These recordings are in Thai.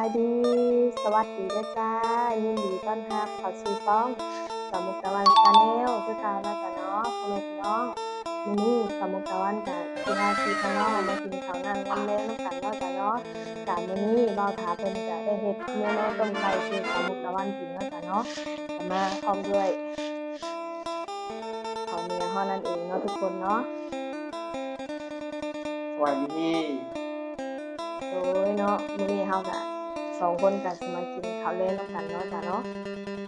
ายดี สวัสดีเด้อจ้า ยินดีต้อนรับเข้าสู่ช่องสมุกตะวันชาแนลคือข่าวแล้วจ้ะเนาะพ่อแม่พี่น้องมื้อนี้สมุกตะวันกับพี่นาทีข้างนอกมากินข้าวงานกันแล้วนำกันเนาะจ้ะเนาะจ้ามื้อนี้บ่าวถาเพิ่นจะได้เฮ็ดเมนูต้มไก่ที่สมุกตะวันกินเนาะจ้ะเนาะก็มาพร้อมด้วยข้าวเหนียวเฮานั่นเองเนาะทุกคนเนาะสวัสดีโอ้ยเนาะมื้อนี้เฮาก็ สองคนก็สิมากินข้าวเล่นนำกันเนาะจ้ะเนาะ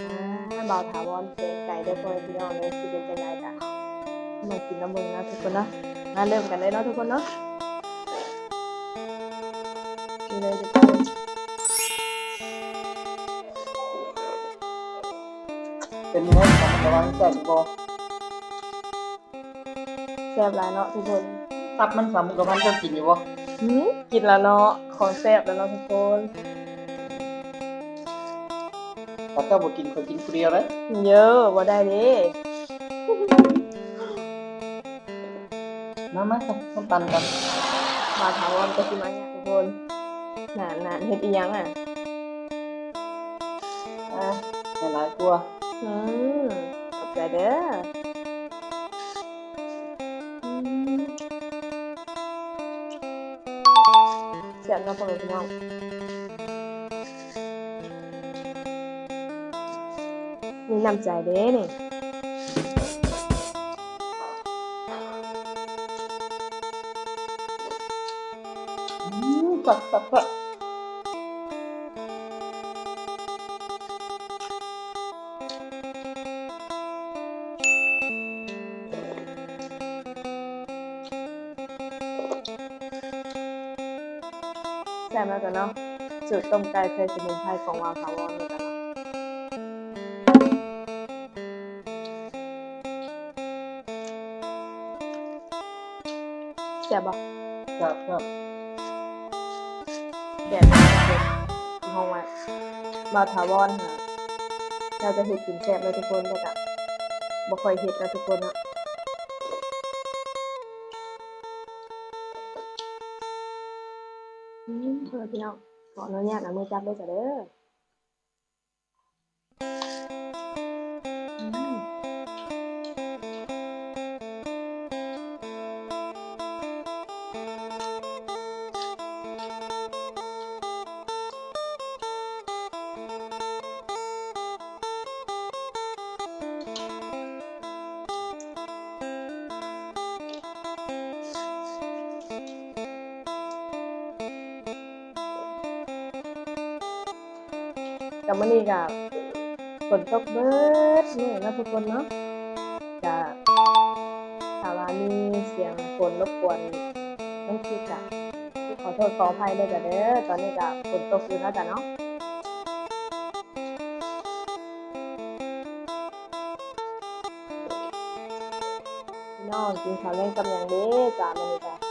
อ่าบ่าวถาวรเสกไก่ได้อพ่อแม่พี่น้องเลยสิเป็นจังไดจ้ะมากินน้ำมึงนะทุกคนเนาะมาเริ่มกันเลยเนาะทุกคนเนาะนี่เลยทุกคนเป็นยังไงทำกำลังใจบ่แซ่บหลายเนาะทุกคนตับมันสามกำลังจะกินอยู่บ่หืมกินแล้วเนาะของแซ่บแล้วเนาะทุกคน ถ้าเจ้าบ่กินก็กินเปรี้ยวเลยเยอะบ่ได้เด้มามาครับน้ำตาลกันบ่าวถาวรก็สิมาเนี่ยทุกคนน่ะๆเฮ็ดอีหยังอะอะหลายๆตัวอืมขอบใจเด้ออืมเสียบเนาะพ่อแม่พี่น้อง มีน้ำใจเด้นี่อืมตับตับตับแซ่บมากกันเนาะสูตรต้มไก่ใส่สมุนไพรของวาวถาวรเลยกันเนาะ แซ่บบ่ตับตับแซ่บมากเลยห้องไว้วาวถาวรค่ะเราจะเฮ็ดกินแซ่บเลยทุกคนแต่ก็บ่ค่อยเฮ็ดนะทุกคนเนาะอืมเพื่อนพี่น้องขออนุญาตเอามือจับด้วยจ้ะเด้ออื กับมื้อนี้ก็ฝนตกเบิดมื้อนะทุกคนเนาะก็ถ้าวามีเสียงฝนรบกวนต้องคิดจ้ะขอโทษขออภัยด้วยจ้ะเด้อตอนนี้ก็ฝนตกอยู่แล้วจ้ะเนาะน้องกินข้าวเล่นกับยังเด้จ้ามื้อนี้จ้ะ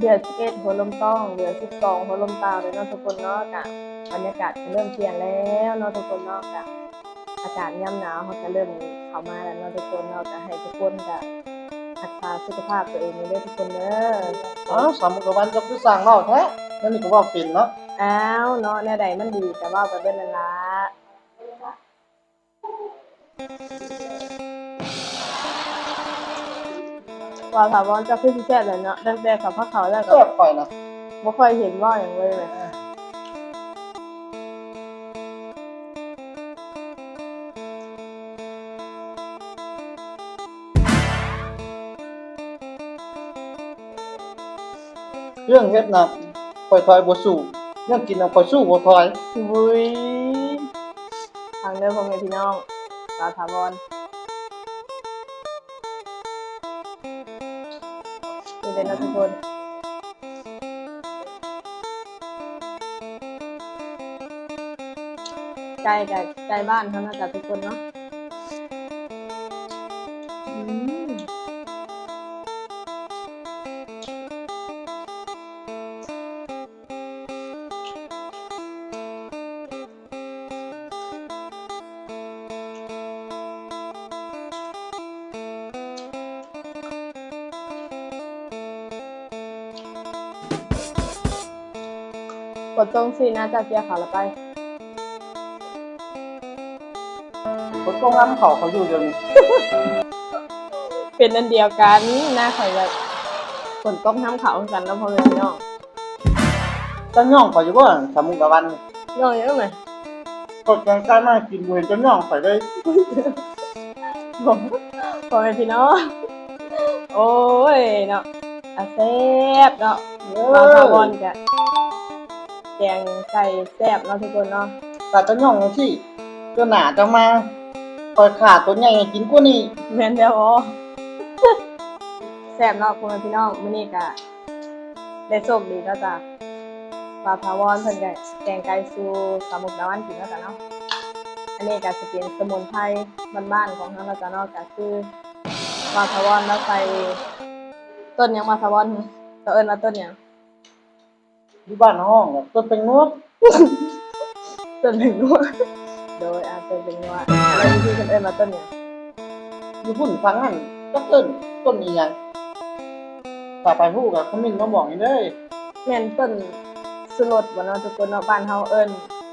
เดือนสิบเอ็ดหัวลมต้องเดือนสิบสองหัวลมตาวเลยเนาะทุกคนเนาะกะบรรยากาศจะเริ่มเปลี่ยนแล้วเนาะทุกคนเนาะกะอากาศย่ำหนาวเขาจะเริ่มเข้ามาแล้วเนาะทุกคนเนาะกะให้ทุกคนกะรักษาสุขภาพตัวเองเด้อทุกคนเด้ออ๋อสามกำลังจะคือสร้างเว้าแท้นั่นนี่ก็ว่าเป็นเนาะอ้าวเนาะแนวใดมันดีแต่ว่าไปเบิ่นนั่นละ ว่าถามว่าจะขึ้นแซ่บเลยเนาะตั้งแต่กับพระเขาแล้วก็แซ่บข่อยนะบ่ค่อยเห็นว่าอย่างเลยเลยเรื่องเฮ็ดน่ะข่อยถอยบ่สู้เรื่องกินน่ะข่อยสู้บ่ถอยวุ้ยทางเดินพ่อแม่พี่น้องสาวถาวร เลยนะทุกคนใกล้ใกล้ใกล้บ้านเขานะจ๊ะทุกคนเนาะ ดตรงสินะจะเกี่ยวเขาแล้วไปคนต้องน้ำเขาเขาอยู่เดี๋ยวนี้เป็นอันเดียวกันหน้าข่อยแบบฝนตกน้ำเขากันแล้วพอเป็นพี่น้องต้นย่องเขาอยู่บ่สามุกตะวันน้องเยอะไหมกดกลางกายมากินเวรต้นย่องไปเลยผมพอเป็นพี่น้องโอ้ยเนาะอาแซ่บเนาะเอมาพาบออลกะ แกงไก่แซ่บเนาะทุกคนเนาะแต่ต้นย่องจังซี่ตัวหนาจะมาคอยขาดตัวใหญ่ให้กินกว่านี้แม่นแล้วอ๋อแซ่บเนาะพ่อแม่พี่น้องมื้อนี้ก็ได้โชคดีแล้วจ้ะปลาพาวอนเพิ่นก็แกงไก่สู่สามุกดาวันกินแล้วจ้ะเนาะอันนี้ก็สิเป็นสมุนไพรบ้านๆของทางเราจ้ะเนาะก็คือปลาพาวอนแล้วใส่ต้นหยังปลาพาวอนหึก็เอิ้นว่าต้นหยัง อยู่บ้านห้องน่ะต้นเป็นนวดต้นหนึ่งนัวโดยอาจจะเป็นว่าแล้วที่เพิ่นเอิ้นว่าต้นหยังอยู่พุ่นฟังนั่นจักเอิ้นต้นอีหยังถ้าไปฮู้ก็คอมเมนต์มาบอกนี่เด้อแม่นต้นสุรสบ่เนาะทุกคนเนาะบ้านเฮาเอิ้น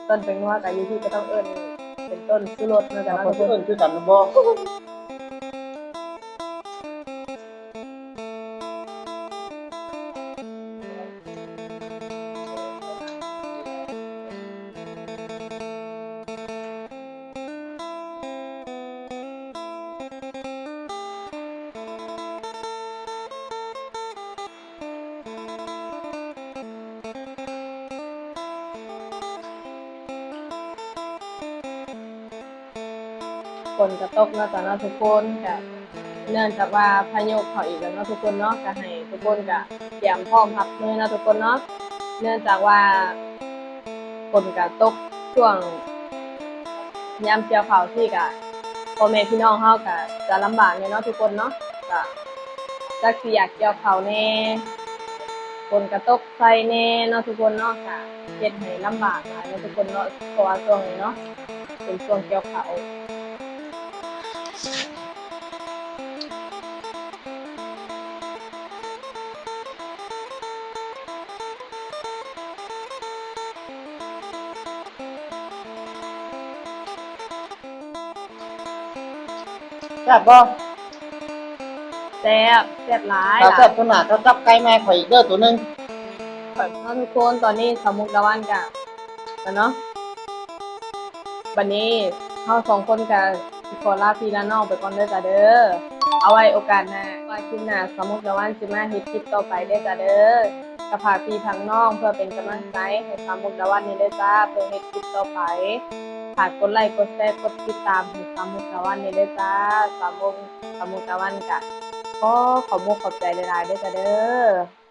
ต้นเป็นนัวก็อยู่ที่ก็ต้องเอิ้นเป็นต้นสุรสเนาะจ้ะถ้าเนาะเขาทุกคนเอิ้นคือกันบ่ ฝนก็ตกเนาะจ้ะเนาะทุกคนก็เนื่องจากว่าพายุเข้าอีกแล้วเนาะทุกคนเนาะก็ให้ทุกคนก็เตรียมพร้อมรับมือเนาะทุกคนเนาะเนื่องจากว่าฝนก็ตกช่วงยามเกี่ยวข้าวที่ก็พ่อแม่พี่น้องเฮาก็จะลำบากเนาะทุกคนเนาะก็จักสิอยากเกี่ยวข้าวแน่ฝนก็ตกใส่แน่เนาะทุกคนเนาะก็เฮ็ดให้ลำบากหลายเนาะทุกคนเนาะเพราะว่าช่วงนี้เนาะเป็นช่วงเกี่ยวข้าว แซ่บบ่แซ่บแซ่บหลายถ้าหลาแซ่ยบตัวหนาก็จับไก่แม่ข่อยอีกเด้อตัวหนึงแบบเนาะทุกคนตอนนี้สมุกตะวันกับแล้วเนาะวันนี้เราสองคนกับ ขอลาพี่ละน้องไปก่อนเด้อจ้าเด้อ เอาไว้โอกาสหน้าไว้คลิปหน้าสมุกตะวันสิมาเฮ็ดคลิปต่อไปเด้อจ้าเด้อกระพาพี่ทางน้องเพื่อเป็นกำลังใจให้สมุกตะวันนี่เด้อจ้าเพื่อเฮ็ดคลิปต่อไปฝากกดไลค์กดแชร์กดติดตามให้สมุกตะวันนี่เด้อจ้าสมุกสมุกตะวันกะก็ขอมุกขอบใจหลายๆเด้อจ้าเด้อ